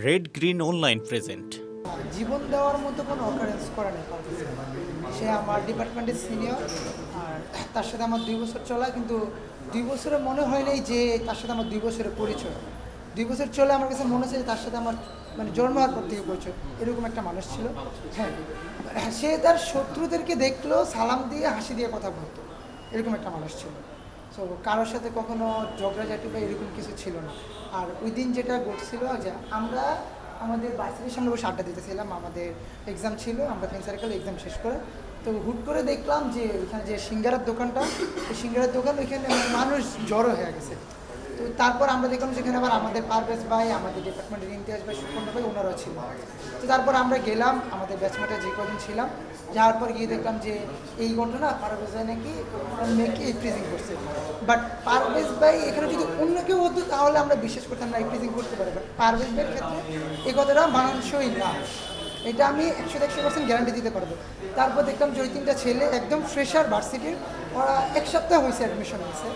Red green online present জীবন দেওয়ার মতো কোনো অকারেন্স করা নেই সে আমার ডিপার্টমেন্টের সিনিয়র আর তার সাথে আমার দুই বছর চলা, কিন্তু দুই বছরে মনে হয় নাই যে তার সাথে আমার দুই বছরের পরিচয়। দুই বছর চলে আমার কাছে মনে হচ্ছে যে তার সাথে আমার মানে জন্ম হওয়ার পর থেকে পরিচয়। এরকম একটা মানুষ ছিল। হ্যাঁ সে তার শত্রুদেরকে দেখল, সালাম দিয়ে, হাসি দিয়ে কথা বলতো। এরকম একটা মানুষ ছিল। সো কারোর সাথে কখনো ঝগড়াঝাটি বা এরকম কিছু ছিল না। আর ওই দিন যেটা ঘটছিল যে আমরা আমাদের বাসের সামনে বসে আড্ডা দিতেছিলাম, আমাদের এক্সাম ছিল, আমরা ফ্রেন্ড সার্কেল এক্সাম শেষ করে। তো হুট করে দেখলাম যে ওইখানে যে সিঙ্গারার দোকানটা সিঙ্গারার দোকান ওইখানে মানুষ জড়ো হয়ে গেছে। তো তারপর আমরা দেখলাম সেখানে আবার আমাদের পারভেজ ভাই, আমাদের ডিপার্টমেন্টের ইমতিয়াজ ভাই সুপর্ণ ভাই ওনারাও ছিল। তো তারপর আমরা গেলাম, আমাদের ব্যাচমেটে যে কদিন ছিলাম, যাওয়ার পর গিয়ে দেখলাম যে এই ঘটনা পারভেজ ভাই নাকি ওনার মেয়েকে ইপ্রিজিং করছে। বাট পারভেজ ভাই এখানে যদি অন্য কেউ হতো, তাহলে আমরা বিশ্বাস করতাম না ইপ্রিজিং করতে পারে। বাট পারভেজ ভাইয়ের ক্ষেত্রে এই কথাটা মানানসই না। এটা আমি একশো একশো পার্সেন্ট গ্যারান্টি দিতে পারব। তারপর দেখলাম যে ওই তিনটা ছেলে একদম ফ্রেশার ভার্সিটির ওরা এক সপ্তাহ হয়েছে অ্যাডমিশন হয়েছে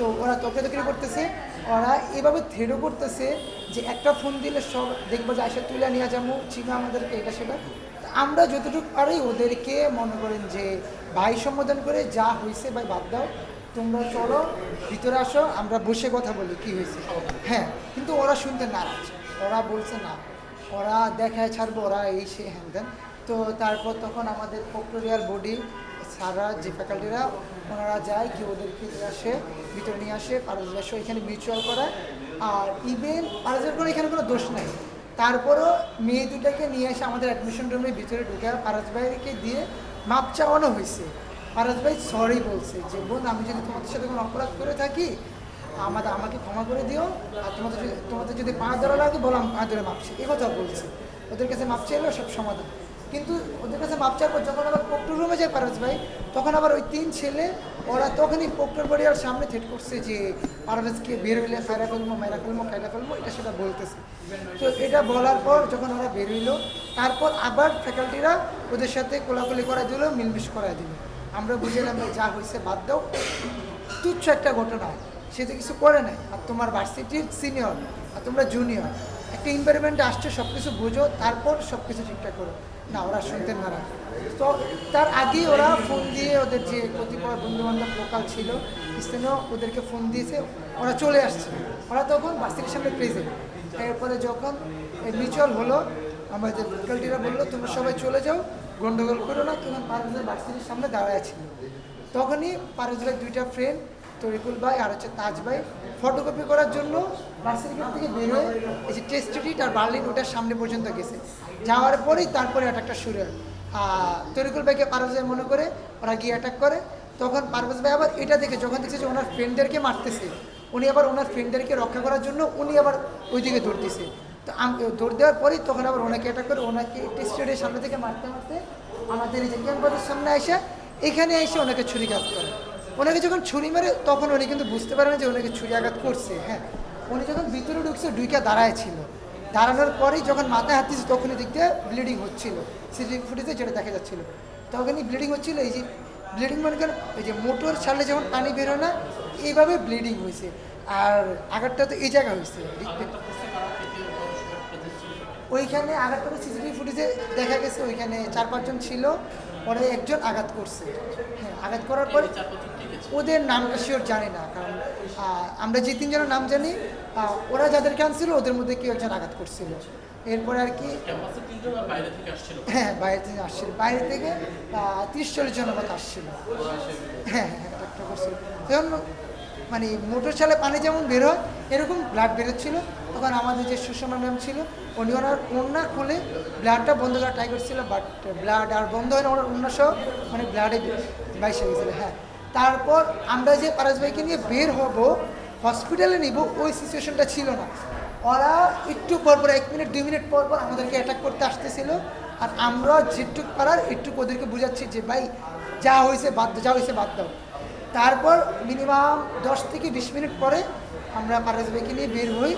তো ওরা তকরাতকরি করতেছে, ওরা এভাবে থেরো করতেছে যে একটা ফোন দিলে সব দেখব যে আসে তুলে নিয়ে যাব, চিনা আমাদেরকে, এটা সেটা। আমরা যতটুকু পারি ওদেরকে মনে করেন যে ভাই সম্বোধন করে যা হয়েছে ভাই বাদ দাও, তোমরা চলো, ভিতরে আসো, আমরা বসে কথা বলি কি হয়েছে হ্যাঁ কিন্তু ওরা শুনতে নারাজ। ওরা বলছে না, ওরা দেখায় ছাড়বো, ওরা এই সে হ্যান তো তারপর তখন আমাদের ফোক্টোরিয়াল বডি সারা যে ফ্যাকাল্টিরা ওনারা যায় কি ওদেরকে আসে, ভিতরে নিয়ে আসে পারসবাসও এখানে মিউচুয়াল করায় আর ইভেন পারসের কোনো এখানে কোনো দোষ নাই। তারপরও মেয়ে দুটাকে নিয়ে এসে আমাদের অ্যাডমিশন রুমের ভিতরে ঢুকে পারস ভাইকে দিয়ে মাপ চাওয়ানো হয়েছে। পারস ভাই সরি বলছে যে, বোন, আমি যদি তোমাদের সাথে কোনো অপরাধ করে থাকি আমাদের আমাকে ক্ষমা করে দিও, আর তোমাদের তোমাদের যদি পাঁচ ধরা লাগে, বলো আমি পা ধরে মাপছি এ কথা বলছে। ওদের কাছে মাপ চাইলো সব সমাধান। কিন্তু ওদের কাছে মাপ পর যখন আবার পোক্টর রুমে যায় পারস ভাই, তখন আবার ওই তিন ছেলে, ওরা তখনই পোক্টর বাড়িয়ার সামনে থেট করছে যে পারভেজকে বের হইলে ফায়রা ফেলব মায়েরা ফেলব খাইরা ফেলব এটা সেটা বলতেছে। তো এটা বলার পর যখন ওরা বের হইল, তারপর আবার ফ্যাকাল্টিরা ওদের সাথে কোলাকুলি করা দিল, মিলমিশ করা দিল। আমরা বুঝলাম যা হয়েছে বাদ দাও। তুচ্ছ একটা ঘটনা, সে তো কিছু করে নাই। আর তোমার ভার্সিটির সিনিয়র আর তোমরা জুনিয়র একটা এনভায়রনমেন্টে আসছে সব কিছু বুঝো, তারপর সব কিছু ঠিকঠাক করো। না, ওরা শুনতেন না। তো তার আগেই ওরা ফোন দিয়ে ওদের যে কতিপয় বন্ধুবান্ধব লোকাল ছিল, স্থানীয়, ওদেরকে ফোন দিয়েছে, ওরা চলে আসছে। ওরা তখন ভার্সিটির সামনে প্রেজেন্ট এরপরে যখন মিউচুয়াল হলো আমাদের ফ্যাকাল্টিরা বলল, তোমরা সবাই চলে যাও, গন্ডগোল করো না তখন পারভেজের ভার্সিটির সামনে দাঁড়ায় ছিল তখনই পারভেজের দুইটা ফ্রেন্ড তরিকুল ভাই আর হচ্ছে তাজ ভাই। ফটোকপি করার জন্য ভার্সিটি গেট থেকে বেরোয় এই যে টেস্ট স্ট্রিট আর বার্লিন ওটার সামনে পর্যন্ত গেছে। যাওয়ার পরেই তারপরে অ্যাটাকটা শুরু হয়। তরিকুল ভাইকে পারভেজ ভাই মনে করে, ওরা গিয়ে অ্যাটাক করে। তখন পারভেজ ভাই আবার এটা দেখে যখন দেখছে যে ওনার ফ্রেন্ডদেরকে মারতেছে, উনি আবার ওনার ফ্রেন্ডদেরকে রক্ষা করার জন্য উনি আবার ওই দিকে দৌড়তেছে তো দৌড় দেওয়ার পরেই তখন আবার ওনাকে অ্যাটাক করে, ওনাকে টেস্টেডের সামনে থেকে মারতে মারতে আমাদের এই যে ক্যাম্পাসের সামনে এসে এখানে এসে ওনাকে ছুরিঘাত করে। ওনাকে যখন ছুরি মারে তখন উনি কিন্তু বুঝতে পারে না যে ওনাকে ছুরি আঘাত করছে হ্যাঁ। উনি যখন ভিতরে ঢুকছে ডুইকা দাঁড়ায় ছিল। দাঁড়ানোর পরেই যখন মাথায় হাত দিয়েছে, তখনই দেখতে ব্লিডিং হচ্ছিল সিসিটিভি ফুটেজে যেটা দেখা যাচ্ছিল। তখনই ব্লিডিং হচ্ছিল, এই যে ব্লিডিং মানে কেন এই যে মোটর ছাড়লে যখন পানি বেরোয় না, এইভাবে ব্লিডিং হয়েছে। আর আঘাতটা তো এই জায়গা হয়েছে ওইখানে আঘাত করে সিসিটিভি ফুটেজে দেখা গেছে, ওইখানে চার পাঁচজন ছিল, পরে একজন আঘাত করছে। হ্যাঁ আঘাত করার পরে ওদের নামটা শিওর জানি না, কারণ আমরা যে তিনজনের নাম জানি ওরা যাদেরকে আনছিল ওদের মধ্যে কেউ একজন আঘাত করছিল। এরপরে আর কি হ্যাঁ বাইরে থেকে আসছিল। বাইরে থেকে তিরিশ চল্লিশ জনের মতো আসছিল। হ্যাঁ হ্যাঁ মানে মোটর চালে পানি যেমন বের হয়, এরকম ব্লাড বেরোচ্ছিল তখন আমাদের যে সুষমা ম্যাম ছিল, উনি ওনার ওড়না খুলে ব্লাডটা বন্ধ করা ট্রাই করছিল বাট ব্লাড আর বন্ধ হয় না ওনার ওড়না সহ মানে ব্লাডে বাইসে গেছিল হ্যাঁ। তারপর আমরা যে পারাজ ভাইকে নিয়ে বের হব হসপিটালে নিব, ওই সিচুয়েশনটা ছিল না। ওরা একটু পর পর, এক মিনিট, দুই মিনিট পর পর আমাদেরকে অ্যাটাক করতে আসতেছিল। আর আমরা যেটুক পারার একটু ওদেরকে বুঝাচ্ছি যে, ভাই, যা হয়েছে বাদ যা হয়েছে বাদ তারপর মিনিমাম দশ থেকে বিশ মিনিট পরে আমরা পারাজ ভাইকে নিয়ে বের হই।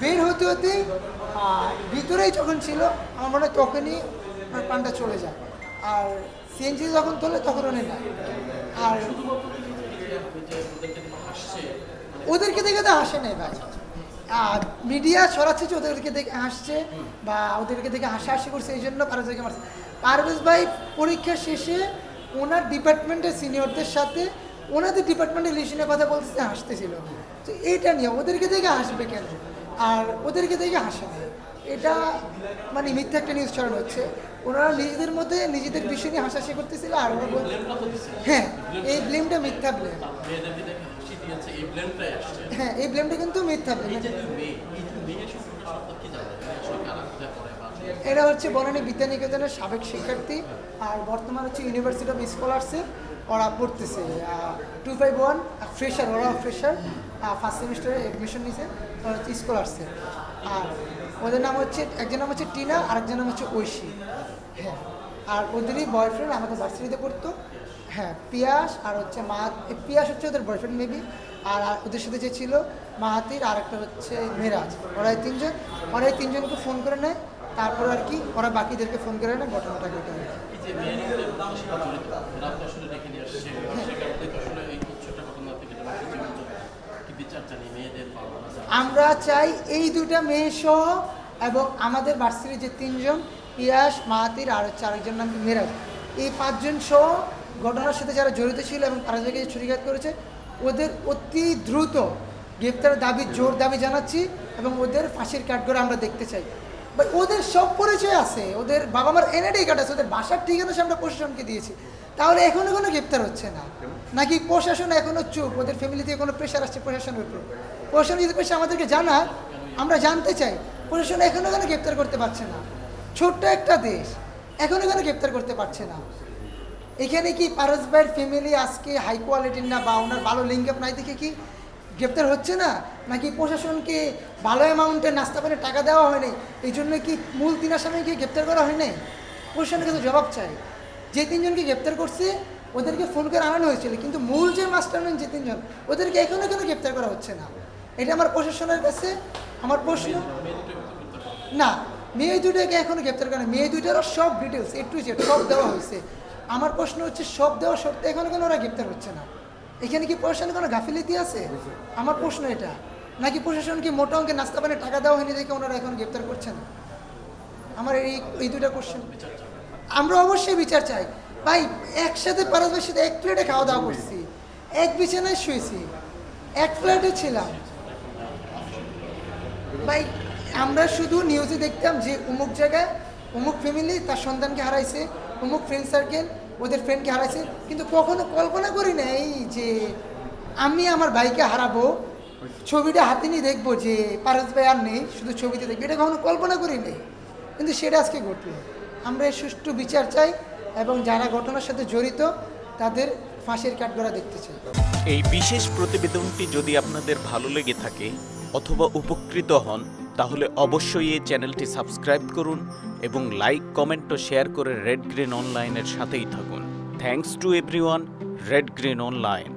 বের হতে হতে ভিতরেই যখন ছিল, আমার মনে হয় তখনই আমার পানটা চলে যায়। আর সিএনজি যখন তোলে, তখন উনি না। আর ওদেরকে দেখে তো হাসে নাই ভাই। আর মিডিয়া ছড়াচ্ছে ওদেরকে দেখে হাসছে বা ওদেরকে দেখে হাসাহাসি করছে, এই জন্য পারভেজ ভাইকে মারছে। পারভেজ ভাই পরীক্ষা শেষে ওনার ডিপার্টমেন্টের সিনিয়রদের সাথে ওনাদের ডিপার্টমেন্টের লিশনের কথা বলতেছে, হাসতেছিল। তো এইটা নিয়ে ওদেরকে দেখে হাসবে কেন? আর ওদেরকে দেখে হাসে না এটা মানে মিথ্যা একটা নিউজ ছড়ানো হচ্ছে। ওনারা নিজেদের মধ্যে নিজেদের বিষয় নিয়ে হাসাহাসি করতেছিল আর হ্যাঁ এই ব্লেমটা মিথ্যা ব্লেম হ্যাঁ এই ব্লেমটা কিন্তু মিথ্যা ব্লেম এরা হচ্ছে বনানী বিদ্যানিকেতনের সাবেক শিক্ষার্থী আর বর্তমান হচ্ছে ইউনিভার্সিটি অফ স্কলারশিপ ওরা পড়তেছে। টু ফাইভ ওয়ান ফ্রেশার ওরা ফ্রেশার ফার্স্ট সেমিস্টারে অ্যাডমিশন নিছে, ওরা হচ্ছে স্কলারশিপ আর ওদের নাম হচ্ছে একজন নাম হচ্ছে টিনা আর একজন নাম হচ্ছে ঐশী। হ্যাঁ আর ওদেরই বয়ফ্রেন্ড আমাদের ভার্সিটিতে পড়তো। হ্যাঁ পিয়াস আর হচ্ছে মা পিয়াস হচ্ছে ওদের বয়ফ্রেন্ড মেবি আর ওদের সাথে যে ছিল মাহাতির আর একটা হচ্ছে মেরাজ। ওরা এই তিনজন ওরা এই তিনজনকে ফোন করে নেয় তারপর আর কি ওরা বাকিদেরকে ফোন করে নেয় ঘটনাটা ঘটে। এই আমরা চাই এই দুটা মেয়ে সহ এবং আমাদের ভার্সিটির যে তিনজন, ইয়াস মাহাতির আর হচ্ছে আরেকজন নাম মেরাজ, এই পাঁচজন সহ ঘটনার সাথে যারা জড়িত ছিল এবং তারা যে ছুরিঘাত করেছে, ওদের অতি দ্রুত গ্রেপ্তারের দাবি, জোর দাবি জানাচ্ছি এবং ওদের ফাঁসির কাঠগড়ে আমরা দেখতে চাই। ওদের সব পরিচয় আছে। ওদের বাবা মার এনআইডি কার্ড আছে ওদের বাসার ঠিকানা সে আমরা প্রশাসনকে দিয়েছি। তাহলে এখনও কোনো গ্রেপ্তার হচ্ছে না? নাকি প্রশাসন এখনও চুপ? ওদের ফ্যামিলি থেকে কোনো প্রেশার আসছে প্রশাসনের উপর? প্রশাসন যদি প্রেশার আমাদেরকে জানা আমরা জানতে চাই প্রশাসন এখনও কেন গ্রেপ্তার করতে পারছে না। ছোট্ট একটা দেশ এখনও কেন গ্রেপ্তার করতে পারছে না। এখানে কি পারস ভাইয়ের ফ্যামিলি আজকে হাই কোয়ালিটির না বা ওনার ভালো লিঙ্ক আপ নাই দেখে কি? গ্রেপ্তার হচ্ছে না? নাকি প্রশাসনকে ভালো অ্যামাউন্টের নাস্তা পানি টাকা দেওয়া হয়নি? এই জন্য কি মূল তিন আসামিকে গ্রেপ্তার করা হয়নি? প্রশাসনের কাছে জবাব চাই। যে তিনজনকে গ্রেপ্তার করছে, ওদেরকে ফোন করে আনানো হয়েছিল, কিন্তু মূল যে মাস্টার যে তিনজন, ওদেরকে এখনও কেন গ্রেপ্তার করা হচ্ছে না? এটা আমার প্রশাসনের কাছে আমার প্রশ্ন। না, মেয়ে দুটোকে এখনও গ্রেপ্তার করে মেয়ে দুইটারও সব ডিটেলস এ টু জেড সব দেওয়া হয়েছে। আমার প্রশ্ন হচ্ছে, সব দেওয়া সত্ত্বে এখনও কেন ওরা গ্রেপ্তার হচ্ছে না? এখানে কি প্রশাসনের কোনো গাফিলিতি আছে? আমার প্রশ্ন এটা। নাকি প্রশাসন কি মোটা অঙ্কে নাস্তা পানি টাকা দেওয়া হয়নি দেখে ওনারা এখন গ্রেপ্তার করছেন? আমার এই এই দুটা কোশ্চেন আমরা অবশ্যই বিচার চাই। ভাই, একসাথে পারস্পরিক সাথে এক প্লেটে খাওয়া দাওয়া করছি। এক বিছানায় শুয়েছি। এক ফ্ল্যাটে ছিলাম। ভাই, আমরা শুধু নিউজে দেখতাম যে অমুক জায়গায় অমুক ফ্যামিলি তার সন্তানকে হারাইছে, অমুক ফ্রেন্ড সার্কেল ওদের ফ্রেন্ডকে হারাইছে, কিন্তু কখনো কল্পনা করি না যে আমি আমার ভাইকে হারাবো, ছবিটা হাতে নিয়ে দেখব যে পারস ভাই আর নেই, শুধু ছবিতে দেখব। এটা কখনো কল্পনা করি নেই, কিন্তু সেটা আজকে ঘটলো। আমরা এই সুষ্ঠু বিচার চাই এবং যারা ঘটনার সাথে জড়িত, তাদের ফাঁসির কাঠগড়া দেখতে চাই। এই বিশেষ প্রতিবেদনটি যদি আপনাদের ভালো লেগে থাকে অথবা উপকৃত হন, তাহলে অবশ্যই এই চ্যানেলটি সাবস্ক্রাইব করুন এবং লাইক, কমেন্ট ও শেয়ার করে রেড গ্রিন অনলাইনের সাথেই থাকুন। Thanks to everyone red green online